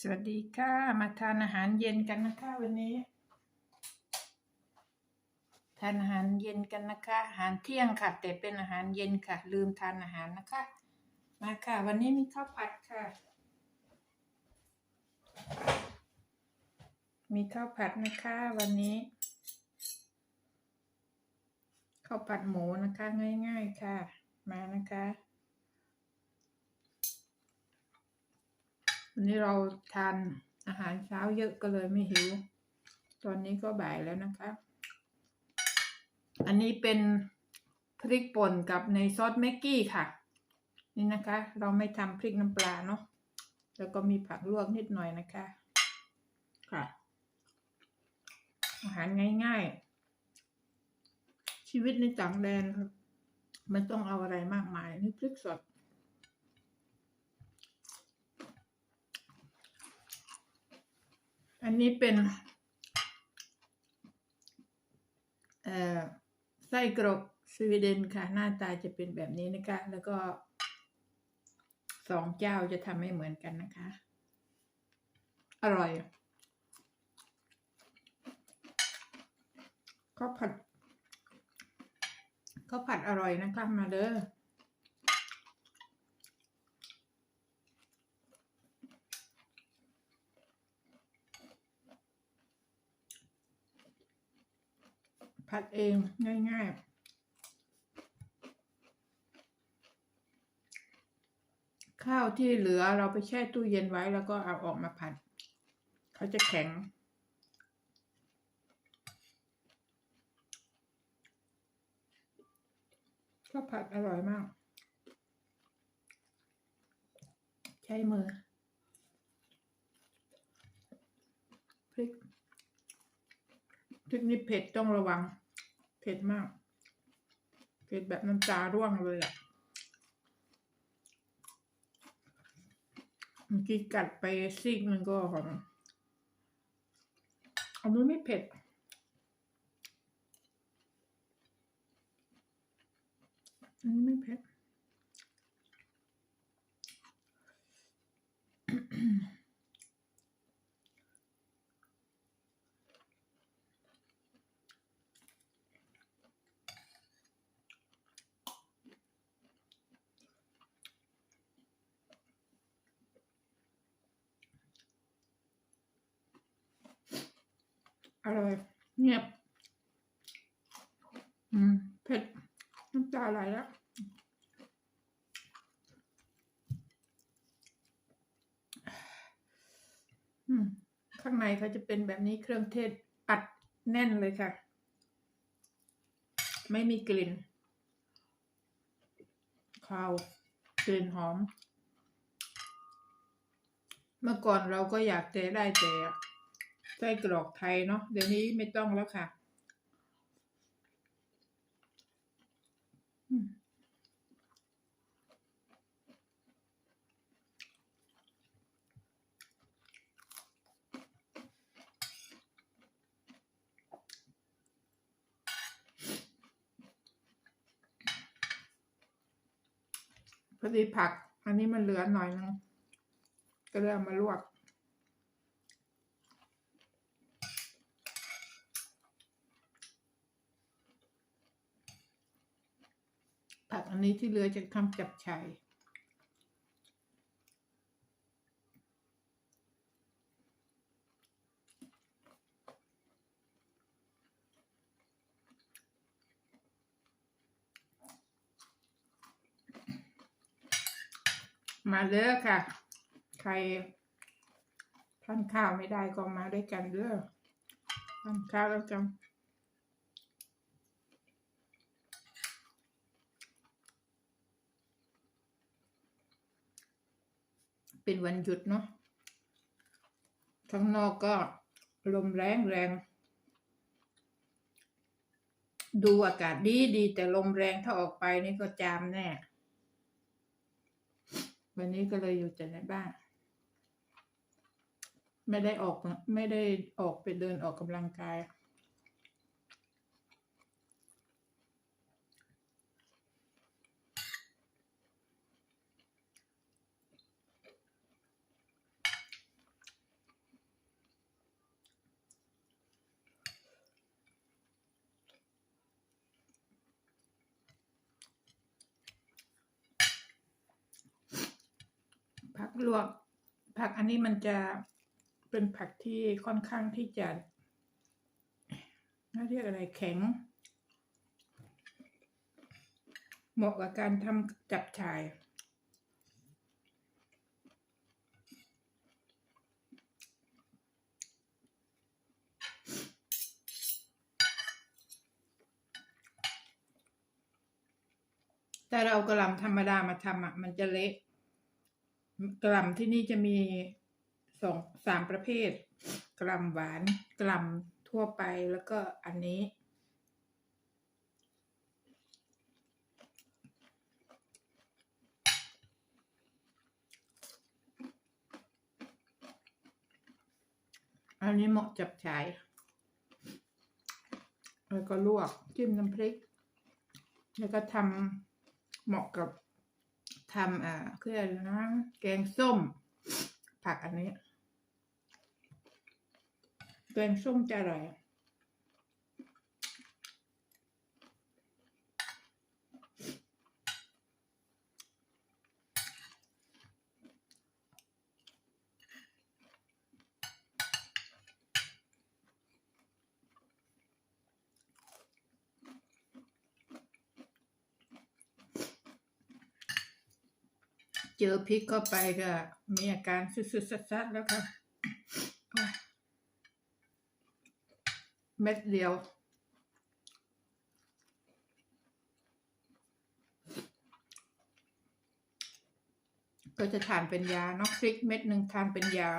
สวัสดีค่ะ มาทานอาหารเย็นกันนะคะวันนี้ ทานอาหารเย็นกันนะคะ อาหารเที่ยงค่ะ แต่เป็นอาหารเย็นค่ะ ลืมทานอาหารนะคะ มาค่ะ วันนี้มีข้าวผัดค่ะ มีข้าวผัดนะคะวันนี้ข้าวผัดหมูนะคะง่าย ๆค่ะ มานะคะ นี้เราทานอาหารเช้าเยอะก็เลยไม่หิว ตอนนี้ก็บ่ายแล้วนะคะ อันนี้เป็นพริกป่นกับในซอสแม็กกี้ค่ะ นี่นะคะ เราไม่ทำพริกน้ำปลาเนาะ แล้วก็มีผักลวกนิดหน่อยนะคะ ค่ะ อาหารง่ายๆ ชีวิตในต่างแดนครับมันต้องเอาอะไรมากมาย นี่พริกสด อันนี้เป็นไส้กรอกสวีเดนค่ะ หน้าตาจะเป็นแบบนี้นะคะ แล้วก็สองเจ้าจะทำไม่เหมือนกันนะคะ อร่อยข้าวผัดข้าวผัดอร่อยนะคะมาเด้อ ผัดเองง่ายๆ ข้าวที่เหลือเราไปแช่ตู้เย็นไว้แล้วก็เอาออกมาผัด เขาจะแข็งข้าวผัดอร่อยมาก ใช้มือพริกพริกนี่เผ็ดต้องระวัง ผ็ดมาก เผ็ดแบบน้ำตาร่วงเลยอะ่ะเมื่อกี้กัดไปซีกมันก็ของเอามันไม่เผ็ด อันนี้ไม่เผ็ด อร่อย เงียบ อืม เผ็ด น้ำตาไหลแล้วอืมข้างในเขาจะเป็นแบบนี้เครื่องเทศอัดแน่นเลยค่ะ ไม่มีกลิ่นคาวกลิ่นหอม เมื่อก่อนเราก็อยากแต่ได้แต่ ไส้กรอกไทยเนาะเดี๋ยวนี้ไม่ต้องแล้วค่ะพอดีผัก อันนี้มันเหลือหน่อยนึงก็เลยเอามาลวก ผักอันนี้ที่เหลือจะทำจับฉ่ายมาเด้อค่ะ ใครทานข้าวไม่ได้ก็มาด้วยกันเด้อทานข้าวแล้วกัน เป็นวันหยุดเนาะข้างนอกก็ลมแรงแรง ดูอากาศดีดีแต่ลมแรงถ้าออกไปนี่ก็จามแน่ วันนี้ก็เลยอยู่แต่ในบ้าน ไม่ได้ออกไม่ได้ออกไปเดินออกกำลังกาย อ ลวกผักอันนี้มันจะเป็นผักที่ค่อนข้างที่จะน่าเรียกอะไรแข็ง เหมาะกับการทำจับฉ่ายแต่เรากระลำธรรมดามาทำอะ มันจะเละ กระล่ำที่นี่จะมีสองสามประเภท กระล่ำหวานกระล่ำทั่วไปแล้วก็อันนี้ อันนี้เหมาะจับฉายแล้วก็ลวกจิ้มน้ำพริก แล้วก็ทำเหมาะกับ ทำอ่าเครื่องอะไรนะแกงส้ม ผักอันนี้ แกงส้มจะอร่อย เจอพริกเข้าไปก็มีอาการสุดๆซัดๆแล้วค่ะเม็ดเดียว ก็จะทานเป็นยาเนาะพริกเม็ดหนึ่งทานเป็นยา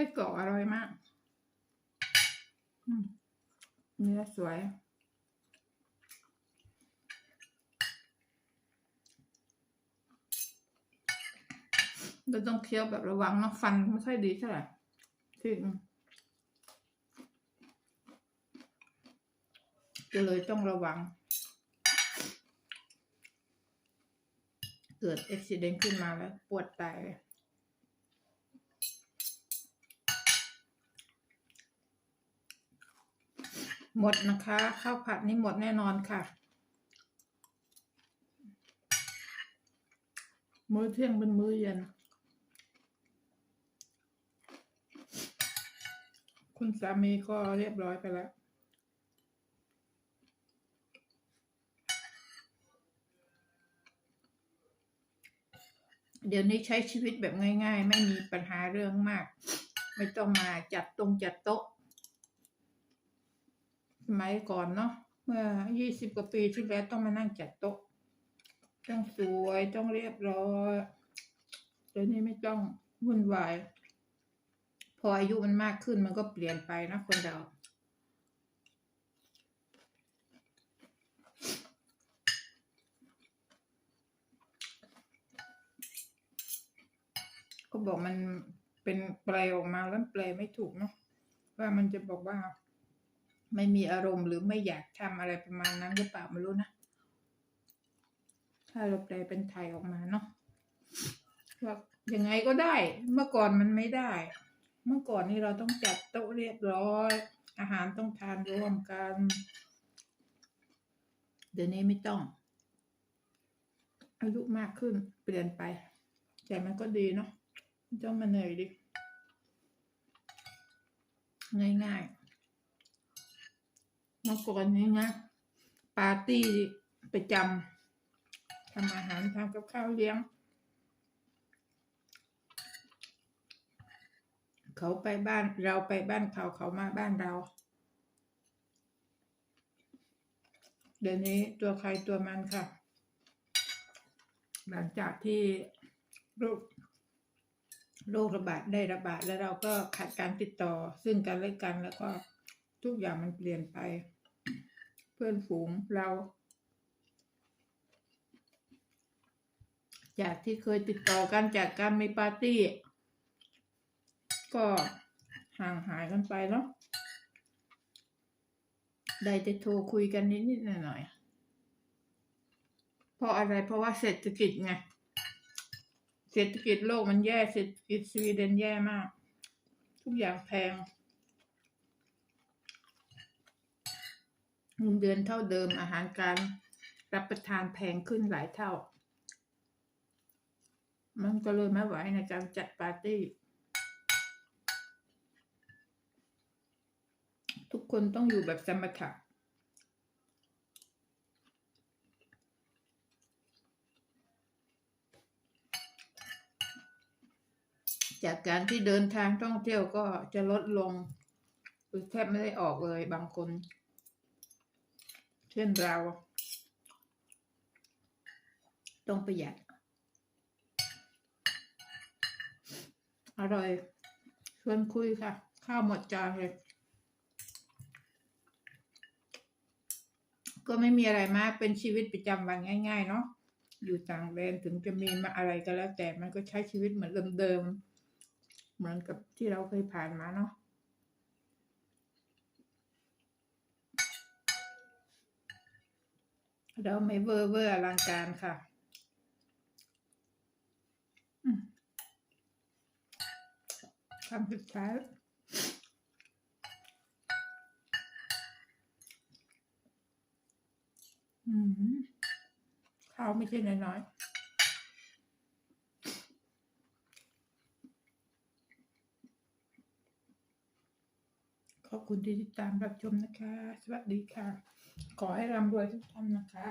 ส้กรอกอร่อยมากมเนื้อสวย เราต้องเคี้ยวแบบระวังนะฟันไม่ค่อยดีเท่าไหร่ที่ก็เลยต้องระวัง เกิดอุบิเหตุขึ้นมาแล้ว ปวดตายเลย หมดนะคะ ข้าวผัดนี่หมดแน่นอนค่ะ มื้อเที่ยงเป็นมื้อเย็น คุณสามีก็เรียบร้อยไปแล้วเดี๋ยวนี้ใช้ชีวิตแบบง่าย ๆ ไม่มีปัญหาเรื่องมาก ไม่ต้องมาจัดตรงจัดโต๊ะ มัยก่อนเนาะเมื่อยี่สิบกว่าปีที่แล้วต้องมานั่งจัดโต๊ะต้องสวยต้องเรียบร้อยเดี๋ยวนี้ไม่ต้องวุ่นวาย พออายุมันมากขึ้นมันก็เปลี่ยนไปนะคนเราก็บอกมันเป็นแปลออกมาแล้วแปลไม่ถูกเนาะว่ามันจะบอกว่า ไม่มีอารมณ์หรือไม่อยากทำอะไรประมาณนั้นหรือเปล่าไม่รู้นะ ถ้าเราแปลเป็นไทยออกมาเนาะว่ายังไงก็ได้ เมื่อก่อนมันไม่ได้ เมื่อก่อนนี่เราต้องจัดโต๊ะเรียบร้อย อาหารต้องทานร่วมกัน เดี๋ยวนี้ไม่ต้อง อายุมากขึ้นเปลี่ยนไป แต่มันก็ดีเนาะไม่ต้องมาเหนื่อยดิ ง่ายๆ มื่อก่อนนี้นะ ปาร์ตี้ประจำทำอาหารทำกับข้าวเลี้ยง เขาไปบ้านเราไปบ้านเขาเขามาบ้านเรา เดี๋ยวนี้ตัวใครตัวมันค่ะ หลังจากที่โรคโรคระบาดได้ระบาดแล้วเราก็ขาดการติดต่อซึ่งกันและกันแล้วก็ ทุกอย่างมันเปลี่ยนไป เพื่อนฝูงเรา จากที่เคยติดต่อกันจากการมีปาร์ตี้ ก็ห่างหายกันไปเนาะได้จะโทรคุยกันนิดๆหน่อยๆเพราะอะไรเพราะว่าเศรษฐกิจไงเศรษฐกิจโลกมันแย่เศรษฐกิจสวีเดนแย่มาก ทุกอย่างแพง เงินเดือนเท่าเดิมอาหารการรับประทานแพงขึ้นหลายเท่า มันก็เลยไม่ไหวในการจัดปาร์ตี้ ทุกคนต้องอยู่แบบสมถะจากการที่เดินทางท่องเที่ยวก็จะลดลงหรือแทบไม่ได้ออกเลยบางคน เช่นเรา ต้องประหยัด อร่อยชวนคุยค่ะ ข้าวหมดจานเลย ก็ไม่มีอะไรมาก เป็นชีวิตประจำวันง่ายๆ เนาะอยู่ต่างแดนถึงจะมีมาอะไรก็แล้วแต่มันก็ใช้ชีวิตเหมือนเดิมๆเหมือนกับที่เราเคยผ่านมาเนาะ เราไม่เวอร์เวอร์อลังการค่ะคำสุดท้ายอืมข้าวไม่ใช่น้อยๆ ขอบคุณที่ติดตามรับชมนะคะ สวัสดีค่ะ ขอให้ร่ำรวยทุกท่านนะคะ